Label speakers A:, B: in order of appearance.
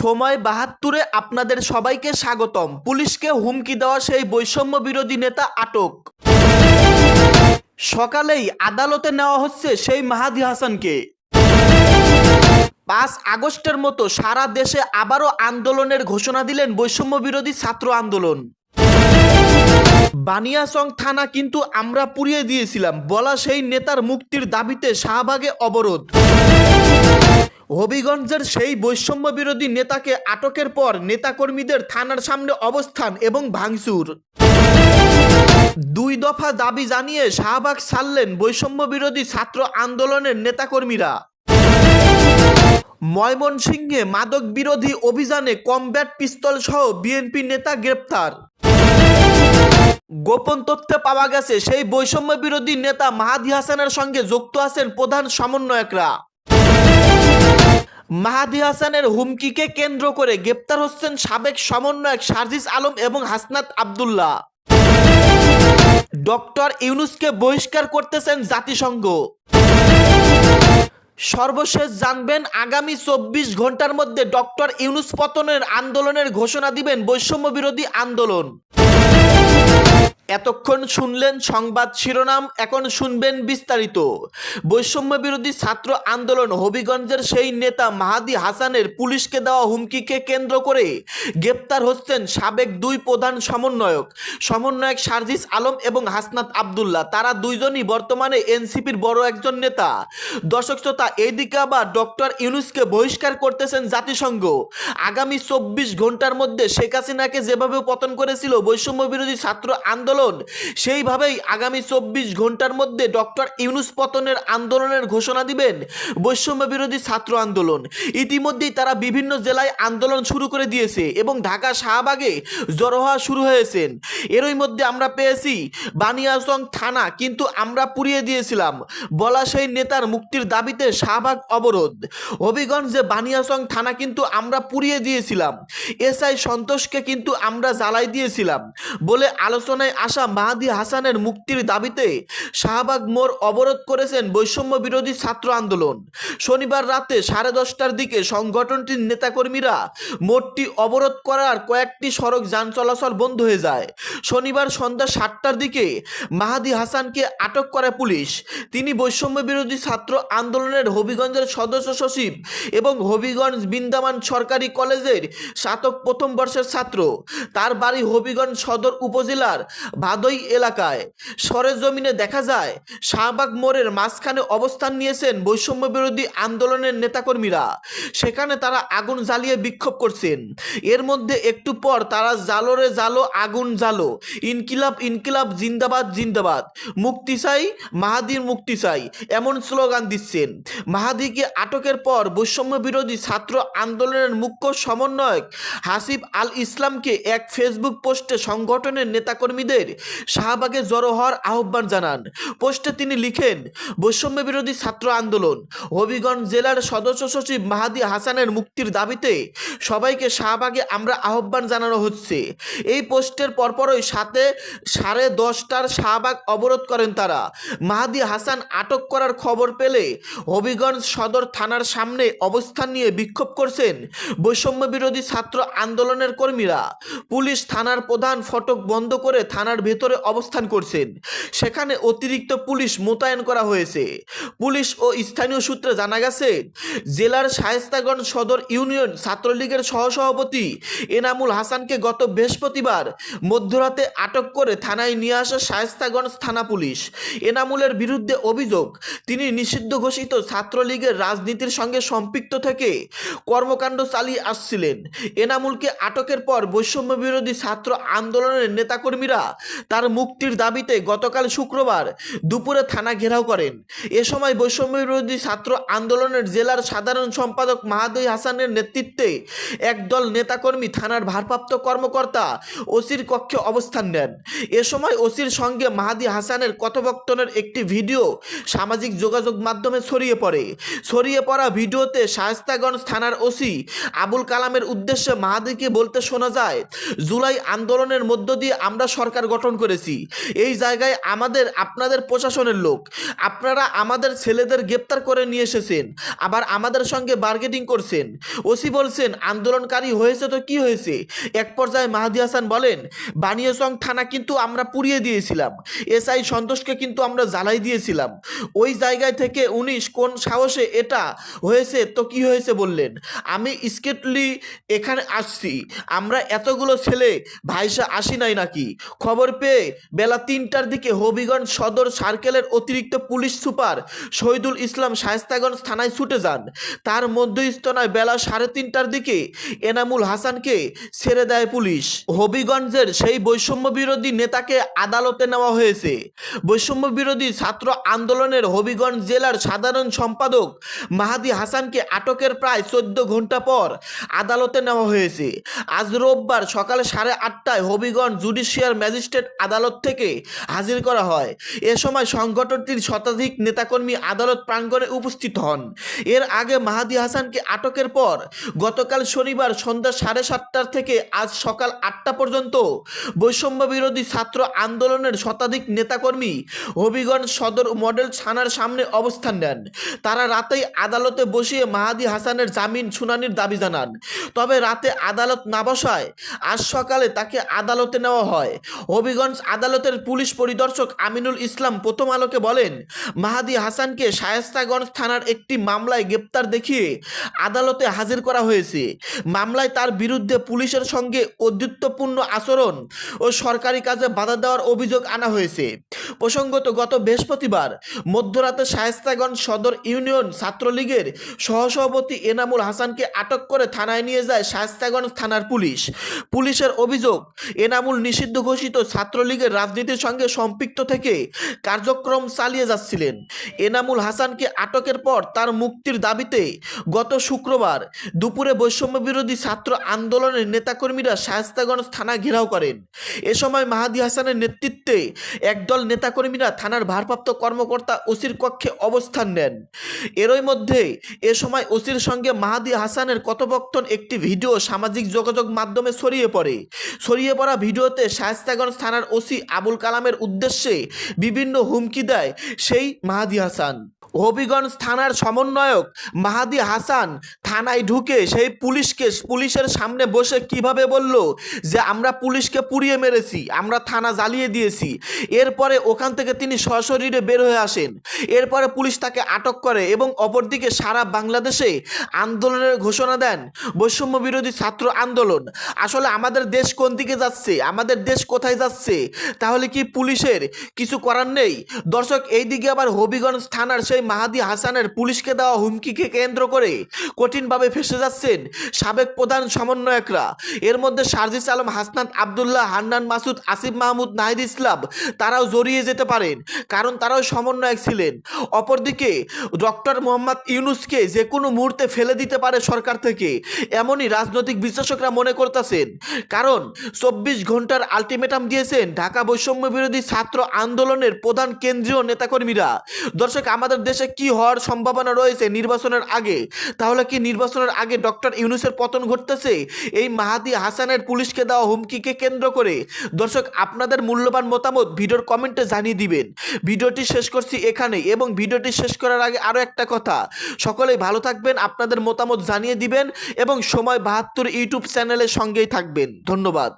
A: সময় বাহাত্তরে আপনাদের সবাইকে স্বাগতম। পুলিশকে হুমকি দেওয়া সেই বৈষম্য বিরোধী নেতা আটক। সকালেই আদালতে নেওয়া হচ্ছে সেই মাহাদি হাসানকে। পাঁচ আগস্টের মতো সারা দেশে আবারও আন্দোলনের ঘোষণা দিলেন বৈষম্য বিরোধী ছাত্র আন্দোলন। বানিয়াচং থানা কিন্তু আমরা পুড়িয়ে দিয়েছিলাম, বলা সেই নেতার মুক্তির দাবিতে শাহবাগে অবরোধ। হবিগঞ্জের সেই বৈষম্য বিরোধী নেতাকে আটকের পর নেতাকর্মীদের থানার সামনে অবস্থান এবং ভাঙচুর। দুই দফা দাবি জানিয়ে শাহবাগ ছাড়লেন বৈষম্য বিরোধী ছাত্র আন্দোলনের নেতাকর্মীরা। ময়মনসিংহে মাদক বিরোধী অভিযানে কমব্যাট পিস্তল সহ বিএনপি নেতা গ্রেপ্তার। গোপন তথ্যে পাওয়া গেছে, সেই বৈষম্য বিরোধী নেতা মাহাদি হাসানের সঙ্গে যুক্ত আছেন প্রধান সমন্বয়করা। মাহাদি হাসানের হুমকিকে কেন্দ্র করে গ্রেপ্তার হচ্ছেন সাবেক সমন্বয়ক সার্জিস আলম এবং হাসনাত আবদুল্লাহ। ডক্টর ইউনুসকে বহিষ্কার করতেছেন জাতিসংঘ। সর্বশেষ জানবেন, আগামী চব্বিশ ঘণ্টার মধ্যে ডক্টর ইউনুস পতনের আন্দোলনের ঘোষণা দিবেন বৈষম্য বিরোধী আন্দোলন। এতক্ষণ শুনলেন সংবাদ শিরোনাম, এখন শুনবেন বিস্তারিত। বৈষম্য বিরোধী ছাত্র আন্দোলন হবিগঞ্জের সেই নেতা মাহাদি হাসানের পুলিশকে দেওয়া হুমকিকে কেন্দ্র করে গ্রেপ্তার হচ্ছেন সাবেক দুই প্রধান সমন্বয়ক সমন্বয়ক সার্জিস আলম এবং হাসনাত আবদুল্লাহ। তারা দুইজনই বর্তমানে এনসিপির বড় একজন নেতা। দর্শক শ্রোতা এইদিকে আবার ডক্টর ইউনুসকে বহিষ্কার করতেছেন জাতিসংঘ। আগামী চব্বিশ ঘণ্টার মধ্যে শেখ হাসিনাকে যেভাবে পতন করেছিল, বৈষম্য বিরোধী ছাত্র আন্দোলন। সেইভাবেই আগামী চব্বিশ ঘণ্টার মধ্যে ডক্টর ইউনুস পতনের আন্দোলনের ঘোষণা দিবেন বৈষম্য বিরোধী ছাত্র আন্দোলন। ইতিমধ্যেই তারা বিভিন্ন জেলায় আন্দোলন শুরু করে দিয়েছে এবং ঢাকা শাহবাগে জড়ো হওয়া শুরু হয়েছেন। এরই মধ্যে আমরা পেয়েছি বানিয়াচং থানা, কিন্তু আমরা পুড়িয়ে দিয়েছিলাম। বলা সেই নেতার মুক্তির দাবিতে শাহবাগ অবরোধ। হবিগঞ্জে বানিয়াচং থানা, কিন্তু আমরা পুড়িয়ে দিয়েছিলাম। এসআই সন্তোষকে কিন্তু আমরা জ্বালাই দিয়েছিলাম বলে আলোচনায় আসা মাহাদি হাসানের মুক্তির দাবিতে শাহবাগ মোড় অবরোধ করেছেন বৈষম্য বিরোধী ছাত্র আন্দোলন। শনিবার রাতে সাড়ে দশটার দিকে সংগঠনটির নেতাকর্মীরা মোড়টি অবরোধ করার কয়েকটি সড়ক যান চলাচল বন্ধ হয়ে যায়। শনিবার সন্ধ্যা সাতটার দিকে মাহাদি হাসানকে আটক করে পুলিশ। তিনি বৈষম্য বিরোধী ছাত্র আন্দোলনের হবিগঞ্জের সদস্য সচিব এবং হবিগঞ্জ বৃন্দাবান সরকারি কলেজের স্নাতক প্রথম বর্ষের ছাত্র। তার বাড়ি হবিগঞ্জ সদর উপজেলার ভাদই এলাকায়। সরেজমিনে দেখা যায়, শাহবাগ মোড়ের মাঝখানে অবস্থান নিয়েছেন বৈষম্য বিরোধী আন্দোলনের নেতাকর্মীরা। সেখানে তারা আগুন জ্বালিয়ে বিক্ষোভ করছেন। এর মধ্যে একটু পর তারা জালোরে জালো আগুন জালো ইনকিলাব ইনকিলাব, জিন্দাবাদ জিন্দাবাদ। মুক্তি চাই মাহাদির মুক্তি চাই এমন স্লোগান দিচ্ছেন। মাহাদিকে আটকের পর বৈষম্য বিরোধী ছাত্র আন্দোলনের মুখ্য সমন্বয়ক হাসিব আল ইসলামকে এক ফেসবুক পোস্টে সংগঠনের নেতাকর্মীদের শাহবাগে জড়ো হওয়ার আহ্বান জানান। পোস্টে তিনি লিখেন, বৈষম্য বিরোধী ছাত্র আন্দোলন, হবিগঞ্জ জেলার সদস্য সচিব মাহাদি হাসানের মুক্তির দাবিতে সবাইকে শাহবাগে আমরা আহ্বান জানানো হচ্ছে। এই পোস্টের পরপরই সাথে সাড়ে দশটার শাহবাগ অবরোধ করেন তারা। মাহাদি হাসান আটক করার খবর পেলে হবিগঞ্জ সদর থানার সামনে অবস্থান নিয়ে বিক্ষোভ করছেন বৈষম্য বিরোধী ছাত্র আন্দোলনের কর্মীরা। পুলিশ থানার প্রধান ফটক বন্ধ করে থানার ভেতরে অবস্থান করছেন। সেখানে অতিরিক্ত পুলিশ মোতায়েন করা হয়েছে। পুলিশ ও স্থানীয় সূত্রে জানা গেছে, জেলার শায়েস্তাগঞ্জ সদর ইউনিয়ন ছাত্রলীগের সহসভাপতি এনামুল হাসানকে গত বৃহস্পতিবার মধ্যরাতে আটক করে থানায় নিয়ে আসে শায়েস্তাগঞ্জ থানা পুলিশ। এনামুলের বিরুদ্ধে অভিযোগ, তিনি নিষিদ্ধ ঘোষিত ছাত্রলীগের রাজনীতির সঙ্গে সম্পৃক্ত থেকে কর্মকাণ্ড চালিয়ে আসছিলেন। এনামুলকে আটকের পর বৈষম্য বিরোধী ছাত্র আন্দোলনের নেতাকর্মীরা তার মুক্তির দাবিতে গতকাল শুক্রবার দুপুরে থানা ঘেরাও করেন। এ সময় বৈষম্য বিরোধী ছাত্র আন্দোলনের জেলার সাধারণ সম্পাদক মাহাদি হাসানের নেতৃত্বে একদল নেতাকর্মী থানার ভারপ্রাপ্ত কর্মকর্তা ওসির কক্ষে অবস্থান নেন। এ সময় ওসির সঙ্গে মাহাদি হাসানের কথোপকথনের একটি ভিডিও সামাজিক যোগাযোগ মাধ্যমে ছড়িয়ে পড়ে। ছড়িয়ে পড়া ভিডিওতে শায়স্তাগঞ্জ থানার ওসি আবুল কালামের উদ্দেশ্যে মাহাদিকে বলতে শোনা যায়, জুলাই আন্দোলনের মধ্য দিয়ে আমরা সরকার গঠন করেছি। এই জায়গায় আমাদের, আপনাদের প্রশাসনের লোক, আপনারা আমাদের ছেলেদের গ্রেপ্তার করে নিয়ে এসেছেন, আবার আমাদের সঙ্গে বার্গেটিং করছেন। ওসি বলছেন, আন্দোলনকারী হয়েছে তো কি হয়েছে? এক পর্যায়ে মাহাদি হাসান বলেন, বানিয়াচং থানা কিন্তু আমরা পুড়িয়ে দিয়েছিলাম। এসআই সন্তোষকে কিন্তু আমরা জ্বালাই দিয়েছিলাম। ওই জায়গায় থেকে উনিশ কোন সাহসে এটা হয়েছে তো কি হয়েছে বললেন। আমি স্কেটলি এখানে আসছি। আমরা এতগুলো ছেলে ভাইসা আসি নাই নাকি? খবর পেয়ে বেলা তিনটার দিকে হবিগঞ্জ সদর সার্কেলের অতিরিক্ত পুলিশ সুপার শহীদুল ইসলাম শায়স্তাগঞ্জ থানায় ছুটে যান। তার মধ্যস্থনায় বেলা সাড়ে তিনটার দিকে এনামুল হাসানকে ছেড়ে দেয় পুলিশ। হবিগঞ্জের সেই বৈষম্য বিরোধী নেতাকে আদালতে নেওয়া হয়েছে। বৈষম্য বিরোধী ছাত্র আন্দোলনের হবিগঞ্জ জেলার সাধারণ সম্পাদক মাহাদি হাসানকে আটকের প্রায় চোদ্দ ঘণ্টা পর আদালতে নেওয়া হয়েছে। আজ রোববার সকালে সাড়ে আটটায় হবিগঞ্জ জুডিশিয়াল ম্যাজিস্ট্রেট আদালত থেকে হাজির করা হয়। এ সময় সংগঠনটির শতাধিক নেতাকর্মী আদালত প্রাঙ্গণে উপস্থিত হন। এর আগে মাহাদি হাসানকে আটকের পর গতকাল শনিবার সন্ধ্যা সাড়ে সাতটার থেকে আজ সকাল আটটা পর্যন্ত বৈষম্য বিরোধী ছাত্র আন্দোলনের শতাধিক নেতাকর্মী হবিগঞ্জ সদর মডেল থানার সামনে অবস্থান নেন। তারা রাতেই আদালতে বসিয়ে মাহাদি হাসানের জামিন শুনানির দাবি জানান। তবে রাতে আদালত না বসায় আজ সকালে তাকে আদালতে নেওয়া হয়। হবিগঞ্জ আদালতের পুলিশ পরিদর্শক আমিনুল ইসলাম প্রথম আলোকে বলেন, মাহাদি হাসানকে শায়েস্তাগঞ্জ থানার একটি মামলায় গ্রেপ্তার দেখিয়ে আদালতে হাজির করা হয়েছে। মামলায় তার বিরুদ্ধে পুলিশের সঙ্গে অদ্যুত্বপূর্ণ আচরণ ও সরকারি কাজে বাধা দেওয়ার অভিযোগ আনা হয়েছে। প্রসঙ্গত গত বৃহস্পতিবার মধ্যরাতে শায়েস্তাগঞ্জ সদর ইউনিয়ন ছাত্রলীগের সহসভাপতি এনামুল হাসানকে আটক করে থানায় নিয়ে যায় শায়েস্তাগঞ্জ থানার পুলিশ। পুলিশের অভিযোগ, এনামুল নিষিদ্ধ ঘোষিত ছাত্রলীগের রাজনীতির সঙ্গে সম্পৃক্ত থেকে কার্যক্রম চালিয়ে যাচ্ছিলেন। এনামুল হাসানকে আটকের পর তার মুক্তির দাবিতে গত শুক্রবার দুপুরে বৈষম্য বিরোধী ছাত্র আন্দোলনের নেতাকর্মীরা শায়েস্তাগঞ্জ থানা ঘেরাও করেন। এ সময় মাহাদি হাসানের নেতৃত্বে একদল নেতাকর্মীরা থানার ভারপ্রাপ্ত কর্মকর্তা ওসির কক্ষে অবস্থান নেন। এরই মধ্যে এ সময় ওসির সঙ্গে মাহাদি হাসানের কথোপকথন একটি ভিডিও সামাজিক যোগাযোগ মাধ্যমে ছড়িয়ে পড়ে। ছড়িয়ে পড়া ভিডিওতে শায়েস্তাগঞ্জ থানার ওসি আবুল কালামের উদ্দেশ্যে বিভিন্ন হুমকি দেয় সেই মাহাদি হাসান। হবিগঞ্জ থানার সমন্বয়ক মাহাদি হাসান থানায় ঢুকে সেই পুলিশকে পুলিশের সামনে বসে কীভাবে বলল যে, আমরা পুলিশকে পুড়িয়ে মেরেছি, আমরা থানা জ্বালিয়ে দিয়েছি। এরপরে ওখান থেকে তিনি সশরীরে বের হয়ে আসেন। এরপরে পুলিশ তাকে আটক করে এবং অপরদিকে সারা বাংলাদেশে আন্দোলনের ঘোষণা দেন, বৈষম্য বিরোধী ছাত্র আন্দোলন। আসলে আমাদের দেশ কোন দিকে যাচ্ছে? আমাদের দেশ কোথায় যাচ্ছে? তাহলে কি পুলিশের কিছু করার নেই? দর্শক, এইদিকে আবার হবিগঞ্জ থানার সেই মাহাদি হাসানের পুলিশকে দেওয়া হুমকিকে কেন্দ্র করে কঠিনভাবে ফেসে যাচ্ছেন সাবেক প্রধান সমন্বয়করা। এর মধ্যে সার্জিস আলম, হাসনাত আবদুল্লাহ, হান্নান মাসুদ, আসিফ মাহমুদ, নাহিদ ইসলাম, তারাও জড়িয়ে যেতে পারেন, কারণ তারাও সমন্বয়ক ছিলেন। অপরদিকে, ডক্টর মোহাম্মদ ইউনুসকে যে কোনো মুহূর্তে ফেলে দিতে পারে সরকার থেকে, এমনই রাজনৈতিক বিশ্লেষকরা মনে করতেছেন। কারণ, চব্বিশ ঘণ্টার আলটিমেটাম দিয়েছেন ঢাকা বৈষম্য বিরোধী ছাত্র আন্দোলনের প্রধান কেন্দ্রীয় নেতাকর্মীরা। দর্শক, আমাদের দেশে কি হওয়ার সম্ভাবনা রয়েছে নির্বাচনের আগে? তাহলে কি নির্বাচনের আগে ডক্টর ইউনুসের পতন ঘটতেছে? এই মাহাদি হাসানের পুলিশকে দেওয়া হুমকিকে কেন্দ্র করে? দর্শক, আপনাদের মূল্যবান মতামত ভিডিওর কমেন্টে জানিয়ে দিবেন। ভিডিওটি শেষ করছি এখানে এবং ভিডিওটি শেষ করার আগে আরও একটা কথা। সকলেই ভালো থাকবেন, আপনাদের মতামত জানিয়ে দিবেন এবং সময় বাহাত্তর ইউটিউব চ্যানেলের সঙ্গেই থাকবেন। ধন্যবাদ।